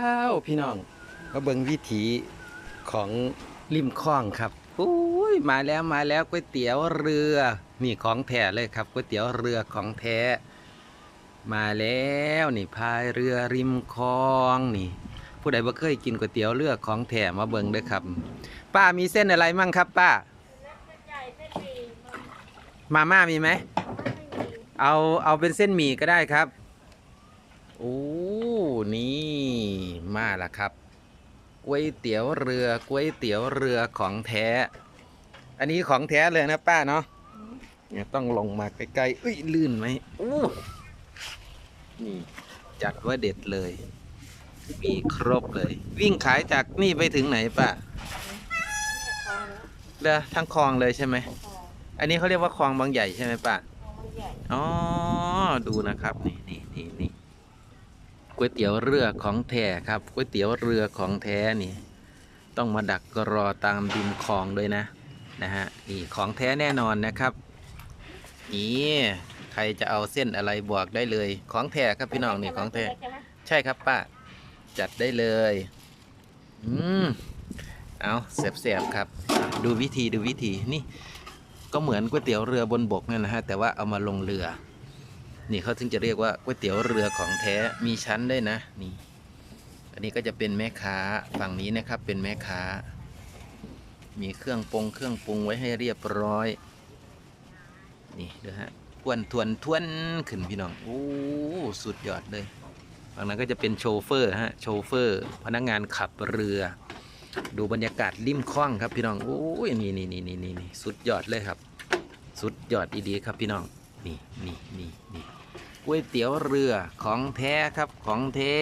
อ้าวพี่น้องมาเบิ่งวิถีของริมคลองครับโอ้ยมาแล้วมาแล้วก๋วยเตี๋ยวเรือนี่ของแท้เลยครับก๋วยเตี๋ยวเรือของแท้ มาแล้วนี่พายเรือริมคลองนี่ ผู้ใดบ่เคยกินก๋วยเตี๋ยวเรือของแท้มาเบิ่งเด้อครับ ป้ามีเส้นอะไรมั่งครับ ป้ามาม่ามีไหมเอาเอาเป็นเส้นหมี่ก็ได้ครับโอ้นี่ มาแล้วครับก๋วยเตี๋ยวเรือก๋วยเตี๋ยวเรือของแท้ อันนี้ของแท้เลยนะป้าเนาะเนี่ยต้องลงมาใกล้ๆอุ้ยลื่นไหมอู้นี่จัดว่าเด็ดเลย มีครบเลย วิ่งขายจากนี่ไปถึงไหนป้าเรือทั้งคลองเลยใช่ไหม อันนี้เขาเรียกว่าคลองบางใหญ่ใช่ไหมป้าอ๋อ ดูนะครับ นี่นี่นี่นี่ ก๋วยเตี๋ยวเรือของแท้ครับก๋วยเตี๋ยวเรือของแท้นี่ ต้องมาดักรอตามริมคลองด้วยนะนะฮะนี่ของแท้แน่นอนนะครับนี่ใครจะเอาเส้นอะไรบวกได้เลย ของแท้ครับพี่น้องนี่ของแท้ใช่ครับป้าจัดได้เลยอืมเอาเสียบๆครับ ดูวิธีดูวิธีนี่ ก็เหมือนก๋วยเตี๋ยวเรือบนบกนั่นนะฮะแต่ว่าเอามาลงเรือ นี่เขาถึงจะเรียกว่าก๋วยเตี๋ยวเรือของแท้มีชั้นด้วยนะนี่ อันนี้ก็จะเป็นแม่ค้าฝั่งนี้นะครับเป็นแม่ค้า มีเครื่องปรุงเครื่องปรุงไว้ให้เรียบร้อย นี่ดูฮะทวนทวนทวนขึ้นพี่น้องโอ้สุดยอดเลยฝั่งนั้นก็จะเป็นโชเฟอร์ฮะโชเฟอร์ พนักงานขับเรือ ดูบรรยากาศริมคลองครับพี่น้องโอ้ยนี่นี่นี่นี่นี่สุดยอดเลยครับ สุดยอดอีดีครับพี่น้องนี่นี่นี่นี่ ก๋วยเตี๋ยวเรือของแท้ครับของแท้